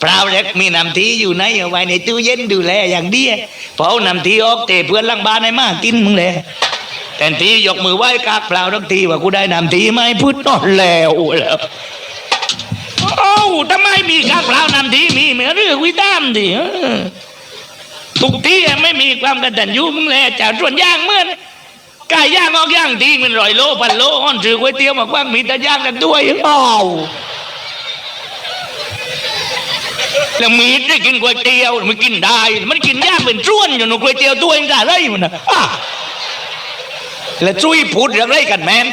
เปล่าเล็กมีน้ำทีอยู่ไหนเอาไว้ในตู้เย็นดูแลอย่างดีพอเอาน้ำทีออกเตะเพื่อนหลังบ้านให้มากินมึงเลยแต่นทียกมือไหว้กากเปล่าทักทีว่ากูได้น้ำทีไหมพูดนอนแล้วแล้วเอ้ทำไมมีกากเปล่าน้ำทีมีเหมือนเรื่องวิตามดิทุกที่ไม่มีความกระตัญญูมึงเลยจากส่วนย่างเมื่อนไก่ย่างออกย่างทีมันร้อยโลพันโลอ่อนถือก๋วยเตี๋ยวมากว้างมีแต่ย่างกันด้วยอ้าว แล้วมีดได้กินก๋วยเตี๋ยวมันกินได้ มันกินยากเป็นจ้วนอยู่หนูก๋วยเตี๋ยวตัวเองได้ไรมันนะอะแล้วจุ้ยพูดเรื่องไรกันแม่น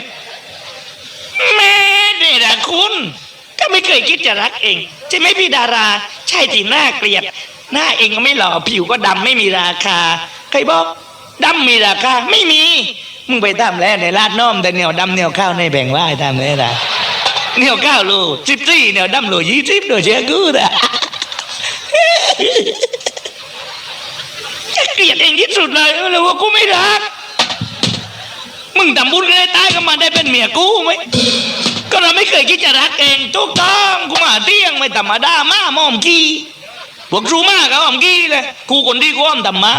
แม่นี่นะคุณ ก็ไม่เคยคิดจะรักเองใช่ไหมพี่ดารา ใช่ที่หน้าเกลียด หน้าเองก็ไม่หล่อผิวก็ดำไม่มีราคาใครบอกดำมีราคาไม่มีมึงไปทำแล้วในลาดน้อมแต่เหนียวดำเหนียวข้าวในแบ่งว่าให้ทำเลยนะเหนียวข้าวโลสิบสี่เหนียวดำโลยี่สิบโดยเชื่อกูนะ เกลียดเองที่สุดเลยเลยว่ากูไม่รัก มึงทำบุญเลยตายก็มาได้เป็นเมียกูไหมก็เราไม่เคยคิดจะรักเองทุกต้องกูมาเที่ยงไม่ธรรมดามาหมอมกี้พวกชูมากครับหมอมกี้เลยกูคนที่กูอ้อมธรรมะ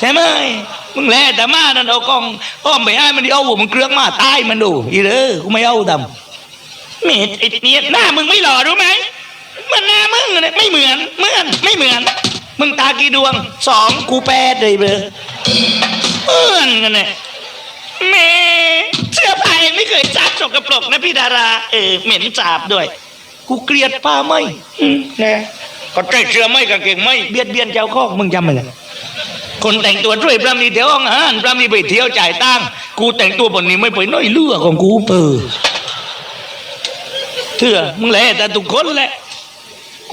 ใช่ไหมมึงแลแต่มานั่นเอากองอ้อมไปให้มันดิเอาหัวมันเกลือกมาตายมันดูอีเด้อกูไม่เอาทำเม็ดไอ้เนี่ยหน้ามึงไม่หล่อรู้ไหม มันหน้ามึงเนี่ยไม่เหมือนเหมือนไม่เหมือน มึงตากี่ดวงสองกูแปดเลยเบอร์เหมือนกันเนี่ยแม่เสื้อผ้าเองไม่เคยจับสกปรกนะพี่ดารา เออเหม็นสาบด้วย กูเกลียดผ้าไหมอืมนะก็ใจเสื้อไหมกางเกงไหมเบียดเบียนเจ้าของมึงจำไหมล่ะคนแต่งตัวช่วยพระมีเที่ยวห้องอาหารพระมีไปเที่ยวจ่ายตังกูแต่งตัวบนนี้ไม่ไปน้อยเลือของกูเออเถื่อมึงแหละแต่ทุกคนแหละ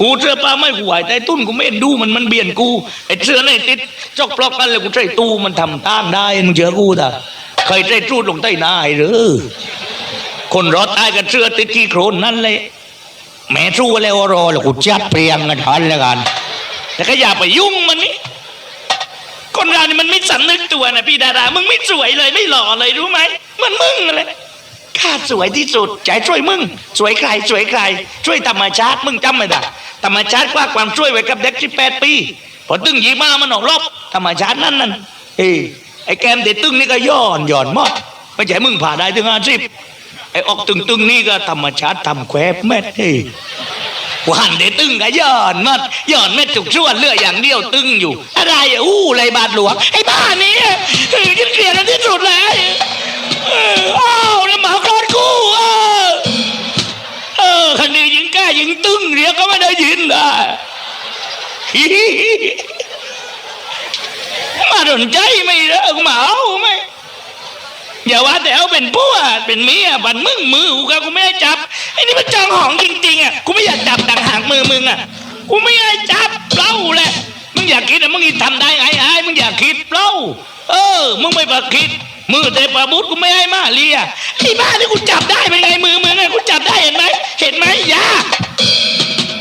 กูเสื้อผ้าไม่หวแต่ตุ้นกูไม่เอ็นดูมันมันเบียนกูไอ้เสื้อในติดจอกปลอกกันเลยกูใส่ตู้มันทำต้านได้มึงเจอกูแต่เคยใส่ตู้ลงใต้นายหรือคนรอตายกับเสื้อติดขี้โครนนั่นเลยแม่สู้แล้วรอแล้วกูจัดเปรียงกันทันแล้วกันแต่ก็อย่าไปยุ่งมันนี่คนเรานี่มันไม่สำนึกตัวนะพี่ดารามึงไม่สวยเลยไม่หล่อเลยรู้ไหมมันมึงอะไร ข้าสวยที่สุดใจช่วยมึง สวยใครสวยใคร ช่วยธรรมชาติมึงจำไม่ได้ธรรมชาติกว่าความช่วยไว้กับเด็กสิบแปดปีพอตึงยีมามันออกรบธรรมชาตินั่นนั่นเอ้ยไอ้แกมเด็ตึงนี่ก็ย้อนหย่อนหมดไม่ใช่มึงผ่าได้ถึงห้าสิบไอ้ออกตึงตึงนี่ก็ธรรมชาติทำแควบแม่เฮ้ยวันเดตึงก็ย้อนหมดย้อนเม็ดจุกชวนเลืออย่างเดียวตึงอยู่ อะไรอู้ไรบาทหลวงไอ้บ้านี้เฮ้ยฉันเกลียดมันที่สุดเลย ยิงตึ้งเรียกก็ไม่ได้ยินได้ฮิฮิฮิมาสนใจไม่เลิกมาเอาไหมอย่าว่าแต่เอาเป็นผัวเป็นเมียบันมึงมือกูก็กูไม่ได้จับไอ้นี่มันจองหองจริงๆอะกูไม่อยากจับดังหางมือมึงอะกูไม่ได้จับเล่าแหละมึงอยากคิดอะมึงทำได้ไงไอ้มึงอยากคิดเล่าเออ มึงไม่ประคิด มือแต่ปลาบุตรกูไม่ให้มาเลียไอ้บ้านี่กูจับได้เป็นไงมือมึงไงกูจับได้เห็นไหมเห็นไหมย่า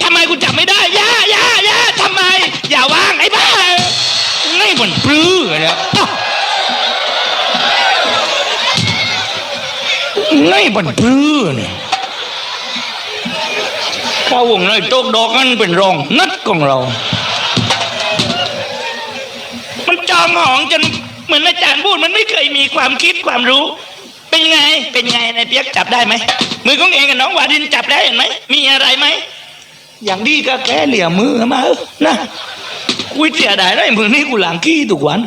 ทำไมกูจับไม่ได้ย่าย่าย่าทำไม อย่าวางไอ้บ้าไง่มันปลื้อเนี่ยอ้าวไง่มันปลื้อเนี่ยข้าวงเลยโต๊ะดอกนั่นเป็นรองนัดของเรา มันจองหองจนเหมือนอาจารย์พูดมันไม่เคยมีความคิดความรู้ เป็นไง เป็นไงนายเปียกจับได้ไหม มือของเองกับน้องวาดินจับได้เห็นไหมมีอะไรไหมอย่างดีก็แค่เหลี่ยมือมาเออนะกูเสียดายได้มือนี้กูหลังขี้ทุกวัน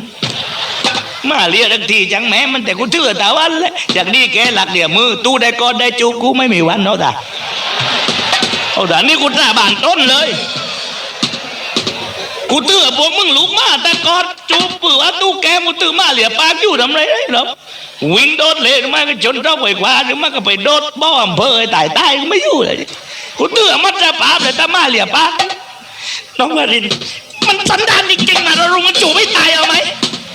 มาเรียกทักทีจังแม้มันแต่กูเชื่อแต่วันเลยอย่างนี้แกหลักเหลี่ยมือตู้ได้กอดได้จูบกูไม่มีวันเนาะตาเอาด่านี่กูสาบานต้นเลยกูเตือพวกมึงลุกมาแต่กอดจูบปือว่าตู้แกมึงตื่อมาเหลี่ยปากอยู่ทำไรได้หรอ วิ่งโดดเลยหรือไม่ก็ชนเท้าไปขวาหรือไม่ก็ไปโดดบ่ออำเภอตายตายก็ไม่อยู่เลยกูเตือมัดจะปาบเลยแต่มาเหลียปาน้องวาริน มันสันดานจริงๆนะเราลุงมันจูบไม่ตายเอาไหม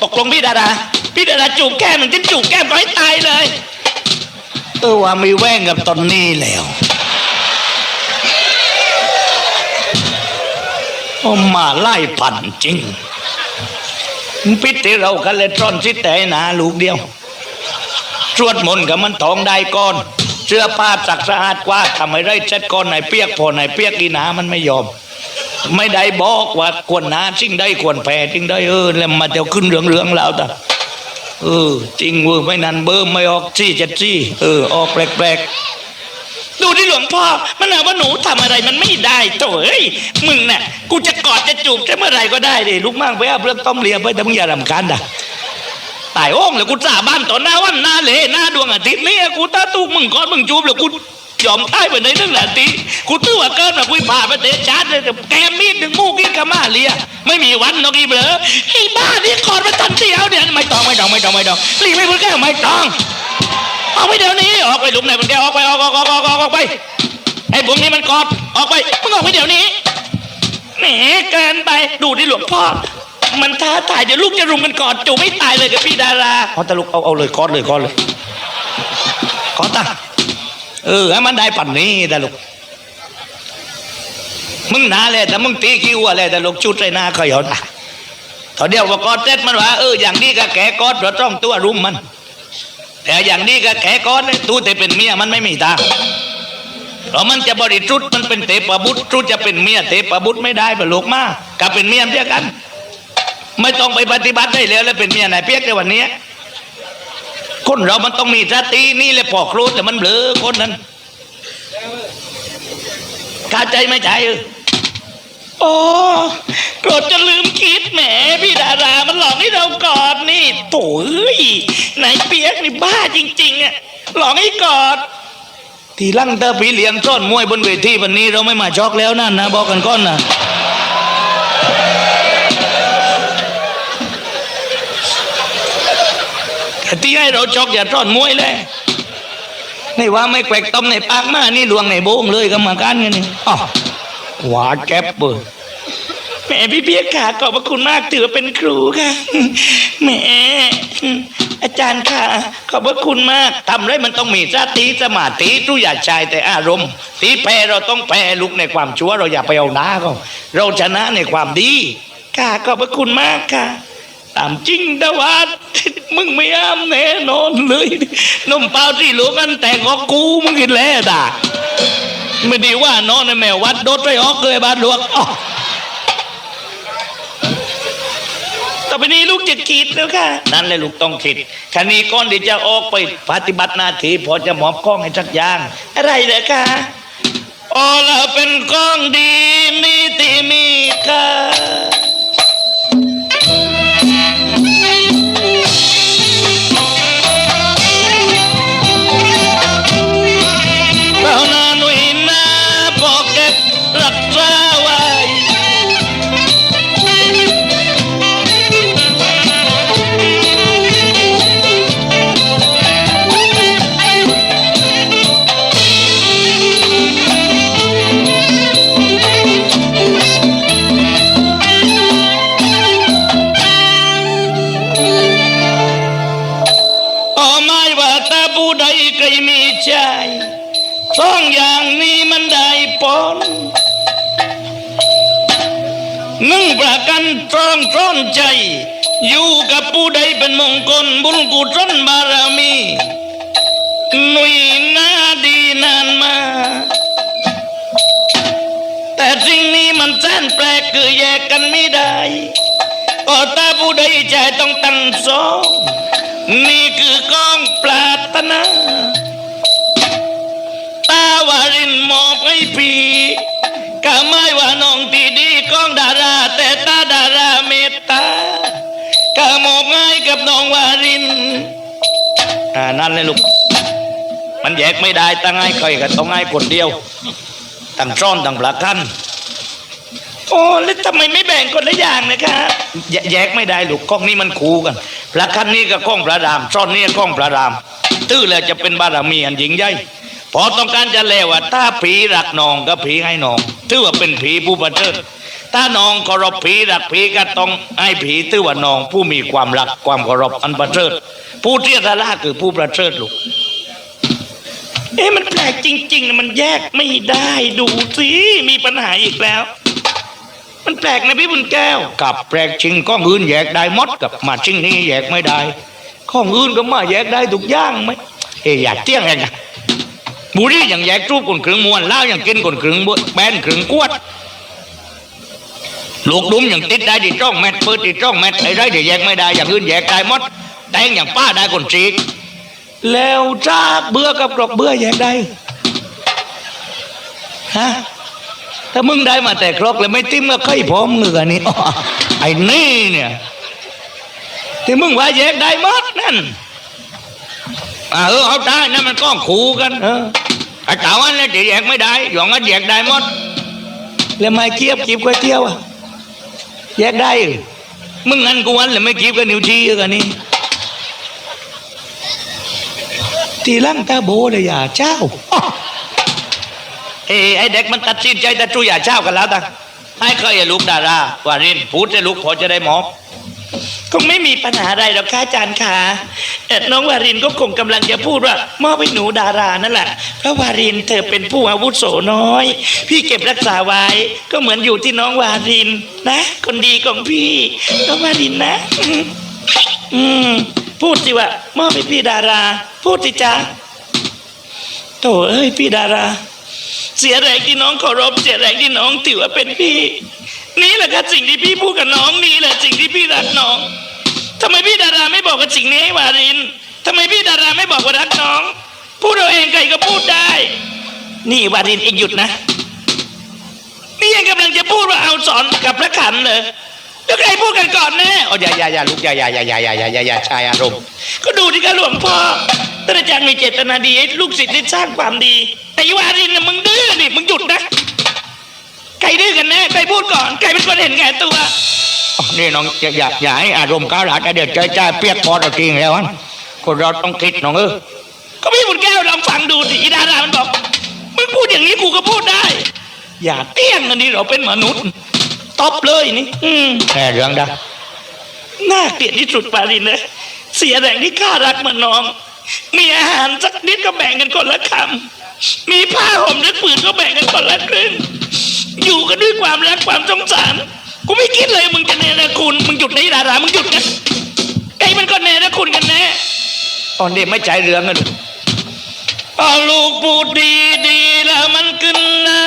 ตกลงพี่ดาดาพี่ดาดาจูบแก้มมันจะจูบแก้มก็ให้ตายเลยเออว่ามีแว่งกับตอนนี้แล้วโอ้มาไล่ปั่นจริงพิษที่เรากันเลยตรอนสิแต่หนาลูกเดียว ตรวจมนต์กับมันทองได้ก่อนเสื้อผ้าสักสะอาดกว่าทำให้ไรเช็ดก่อนไหนเปียกพอไหนเปียกกีหนามันไม่ยอม ไม่ได้บอกว่าควรหนาสิ่งใดควรแพ้สิ่งใดเออแล้วมาเดี๋ยวขึ้นเรื่องเรื่องแล้วแต่เออจริงเว้ยไม่นันเบอร์ไม่ออกจี้เจ็ดจี้เออออกแปลกๆดูที่หลวงพ่อมันหาว่าหนูทำอะไรมันไม่ได้โถ่เอ้ยมึงน่ะกูจะกอดจะจูบจะเมื่อไหรก็ได้ดิลูกมากไปเอาเรื่องต้มเลียไปแต่มึงอย่ารำคาญด่ะ ตายโอ่งเลยกูจ่าบ้านต่อหน้าวันหน้าเหลหน้าดวงอาทิตย์นี่กูตาตูกมึงกอดมึงจูบแล้วกูยอมตายไปในเรื่องนาทีกูตื้อว่าเกินมาคุยผ่าไปเตะชาร์จเลยแต่แกมีดหนึ่งมูกินกะมาเลียไม่มีวันนกอีเบลอไอ้บ้านี่กอดมาทันเดียวเนี่ยไม่ต้องไม่ต้องไม่ต้องไม่ต้องรีบไม่พูดแก้ไม่ต้องออกไปเดี๋ยวนี้ออกไปหลุมไหนมันแกออกไปออกออกออกออกออกออกไปไอ้พวกนี้มันกอดออกไปมึงออกไปเดี๋ยวนี้แหมเกินไปดูที่หลวงพ่อ มันท้าทายเดี๋ยวลูกจะรุมกันกอดจูไม่ตายเลยกับพี่ดาราเอาตะลุกเอาเอาเลยกอดเลยกอดเลยกอดตาเออให้มันได้ปั่นนี้ตะลุกมึงหนาเลยแต่มึงตีคิวอะไรแต่ลุกชุดใส่หน้าเขาเหรอตาตอนเดียวว่ากอดเสร็จมันว่าเอออย่างนี้ก็แกกอดเพราะต้องตัวรุมมัน แต่อย่างนี้ก็แขก้อนเลยตู้แต่เป็นเมียมันไม่มีทาเพราะมันจะบริสุทธิ์มันเป็นเทพบุตรทุจะเป็นเมียเทพบุตรไม่ได้ปะโลกมากกับเป็นเมียเดียวกัน ไม่ต้องไปปฏิบัติได้แล้วแล้วเป็นเมียไหนเปียกในวันนี้คนเรามันต้องมีสตินี่แหละพอครูแต่มันเบลอคนนั้นเข้าใจไหมใจเออโอ้โกรธจะลืมคิดแหมพี่ดารามันหลอกให้เรากอดนี่โถ่เอ้ยไหนเปียกนี่บ้าจริงๆอะหลอกให้กอด ทีลั่งเตอพี่เลี้ยงซ่อนมวยบนเวทีวันนี้เราไม่มาช็อกแล้วนั่นนะบอกกันก้อนนะ ที่ให้เราช็อกอย่าซ่อนมวยเลยในว่าไม่แกวกต้มในปากมานี่ลวงในโบงเลยกรรมการกันนี่อ๋อหวาดแก๊บเบอร์แหมพี่เบียร์ค่ะขอบพระคุณมากถือเป็นครูค่ะแหมอาจารย์ค่ะ ขอบพระคุณมากทำไรมันต้องมีสติสมาธิทุกอย่าใช้แต่อารมณ์ตีแพ้เราต้องแพ้ลุกในความชั่วเราอย่าไปเอาหน้าก็เราชนะในความดี ค่ะขอบพระคุณมากค่ะ ตามจริงแต่ว่ามึงไม่อ้ามแน่นอนเลยนมเปล่าที่หลวงกันแต่งออกกูมึงกินแล้วด่าไม่ดีว่านอนในแมววัดโดดไปออกเลยบาดหลวงอ๋อต่อไปนี้ลูกจะคิดแล้วค่ะ นั่นเลยลูกต้องคิดคันนี้ก่อนที่จะออกไปปฏิบัติหน้าที่พอจะหมอบกล้องให้สักอย่าง อะไรเลยค่ะอ๋อเราเป็นกล้องดีมีที่มีค่า รักษาไว้ออไม่ว่าแต่ผู้ใดเคยมีใจสองอย่างนี้ กันตรองตร้อนใจ อยู่กับผู้ใดเป็นมงคลบุญกุศลบารมีหนุ่ยหน้าดีนานมา แต่สิ่งนี้มันแสนแปลกคือแยกกันไม่ได้ก็ตาผู้ใดใจต้องตั้งสองนี่คือกองปรารถนาตาวารินมอบให้พี่ก็ไม่ว่าน้องที่ดีกองดาราแต่ ดาราเมตตาก็มอบให้กับน้องวาริน อ่า นั่นเลยลูก มันแยกไม่ได้ตั้งให้ใครก็ต้องให้คนเดียวตั้งซ่อนตั้งปลาคันโอ้แล้วทำไมไม่แบ่งคนละอย่างนะคะแยแยกไม่ได้ลูกกล้องนี้มันคู่กันพระคันนี้กับกล้องพระรามซ่อนนี่กล้องพระราม ตื้อแล้วจะเป็นบารมีอันยิ่งใหญ่พอต้องการจะเลวว่าถ้าผีรักนองก็ผีให้นอง ถือว่าเป็นผีผู้ประเสริฐ ถ้านองเคารพผีรักผีก็ต้องให้ผีถือว่านอง ผู้มีความรักความเคารพอันประเสริฐผู้เทียทาราคือผู้ประเสริฐลูกเอ๊ะมันแปลกจริงๆนะมันแยกไม่ได้ดูสิมีปัญหาอีกแล้ว มันแปลกนะพี่บุญแก้วกับแปลกจริงข้องอื่นแยกได้มดกับมาจริงนี้แยกไม่ได้ข้องอื่นก็มาแยกได้ทุกอย่างไหมเอ้ยอย่าเตี้ยงไงนะบุรีอย่างแยกรูปคนครึ่งมวนเล้าอย่างกินคนครึ่งแบนครึ่งกวด ลูกดุมอย่างติดได้ดิจ้องแมทเปิดดิจ้องแมทไอ้ได้เดี๋ยวแยกไม่ได้อย่างอื่นแยกได้หมดแตงอย่างป้าได้คนจีกแล้วจากเบื่อกับกรอกเบื่อแยกได้ฮะถ้ามึงได้มาแต่ครอกแล้วไม่ติ้มก็ค่อยพร้อมเงือนี่อ้อไอ้นี่เนี่ยที่มึงว่าแยกได้หมดนั่นอ่าเออเอาได้นั่นมันก้องขู่กันเออไอ้เต่าอันนี้จะแยกไม่ได้หยองอันแยกได้หมดแล้วไม่เกียบกีบก๋วยเตี๋ยวอะ แยกได้เหรอมึงงั้นกูวันเลยไม่กีบกันนิ้วชี้กันนี่ทีหลังตาโบเลยอย่าเจ้า เอ้ไอเด็กมันตัดสินใจแต่จูอย่าเจ้ากันแล้วตาให้เคยลูกดาราวารินพูดให้ลูกพอจะได้หมอ คงไม่มีปัญหาอะไรหรอกค่ะอาจารย์ค่ะเอ่น้องวารินก็คงกำลังจะพูดว่ามอบให้หนูดารานั่นแหละ เพราะวารินเธอเป็นผู้อาวุโสน้อย พี่เก็บรักษาไว้ ก็เหมือนอยู่ที่น้องวารินนะ คนดีของพี่น้องวารินนะ อืมพูดสิว่ามอบให้พี่ดารา พูดสิจ๊ะโถเอ้ยพี่ดารา เสียแรงที่น้องเคารพเสียแรงที่น้องถือว่าเป็นพี่ นี่แหละครับสิ่งที่พี่พูดกับน้องนี่แหละสิ่งที่พี่รักน้องทำไมพี่ดาราไม่บอกกับสิ่งนี้ให้วารินทำไมพี่ดาราไม่บอกว่ารักน้อง พูดเอาเองใครก็พูดได้ นี่วารินเองหยุดนะ นี่ยังกำลังจะพูดว่าเอาสอนกับพระขันเลยแล้วใครพูดกันก่อนแน่โอ้ยอย่าอย่าอย่าลูกอย่าอย่าอย่าอย่าอย่าอย่าอย่าอย่าชายอารมณ์ ก็ดูที่กันหลวงพ่อท่านอาจารย์มีเจตนาดีให้ลูกศิษย์ได้สร้างความดี แต่อีวารินน่ะมึงดื้อนี่มึงหยุดนะใคร ดื้อกันแน่ใครพูดก่อนใครเป็นคนเห็นแก่ตัวอ๋อนี่น้องอย่าอย่าอย่าให้อารมณ์ก้าวหลาดเดี๋ยวใจใจเปียกพอเราจริงแล้วอะคนเราต้องคิดน้องเออก็พี่บุญแก้วลองฟังดูสิอีดารามันบอกมึงพูดอย่างนี้กูก็พูดได้ อย่าเตี้ยงกันดิเราเป็นมนุษย์ตบเลยนี่ อืมแค่เรื่องได้น่าเกลียดที่สุดปารินเลยเสียแรงที่ข้ารักเหมือนน้อง มีอาหารสักนิดก็แบ่งกันคนละคำมีผ้าห่มด้วยปืนก็แบ่งกันคนละครึ่ง อยู่กันด้วยความรักความสงสารกูไม่คิดเลยมึงจะเนรคุณมึงหยุดในะดารามึงหยุดนะไอ้มันก็เนรคุณกันแน่ตอนเด็กไม่ใจเรื่องกันเอาลูกพูดดีดีๆแล้วมันขึ้นนะ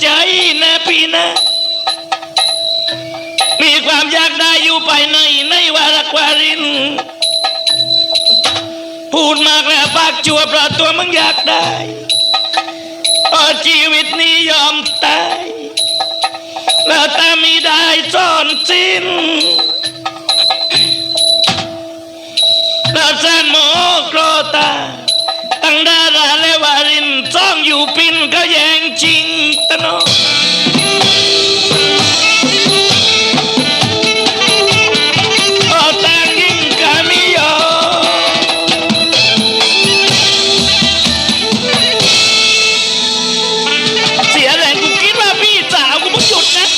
ใจนะพี่นะ มีความอยากได้อยู่ภายในในว่ารักวาริน พูดมากแล้วปากจัวเพราะตัวมึงอยากได้พอชีวิตนี้ยอมตายแล้วแต่มีได้ซ่อนสิ้นแล้วแสนโมโกรตา ตั้งดาราและวารินซ่องอยู่ปินก็แย่งชิงตะโนโอ้แต่งยิ่งกามิโยเสียแรงกูคิดว่าพี่สาวกูมึงหยุดนะ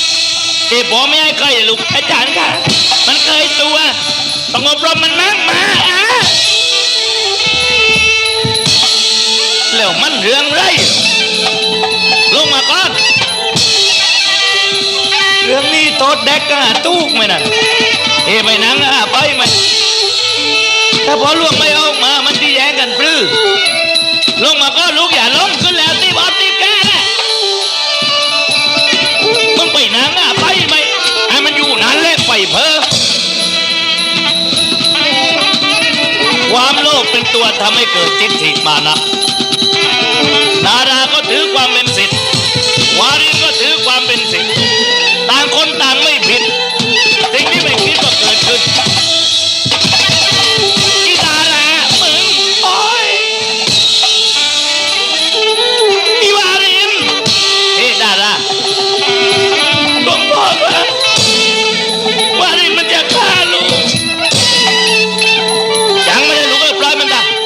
เอ้ผมไม่ให้เคยลูกอาจารย์ค่ะ มันเคยตัวต้องอบรมมันมากมา แล้วมันเรื่องไร ลงมาก่อน เรื่องนี้โตดเด็กก็ตู้กไหมนั่นเอ้ไม่นังอะไปไหมถ้าพอล่วงไม่ออกมา มันที่แย่งกันปลื้อลงมาก็ลูกอย่าลงขึ้นแล้วตีบอลตีแก่นะมึงไปนั่งอะไปไหมให้มันอยู่นั่นแหละไปเพอความโลภเป็นตัวทำให้เกิดทิฏฐิมานะ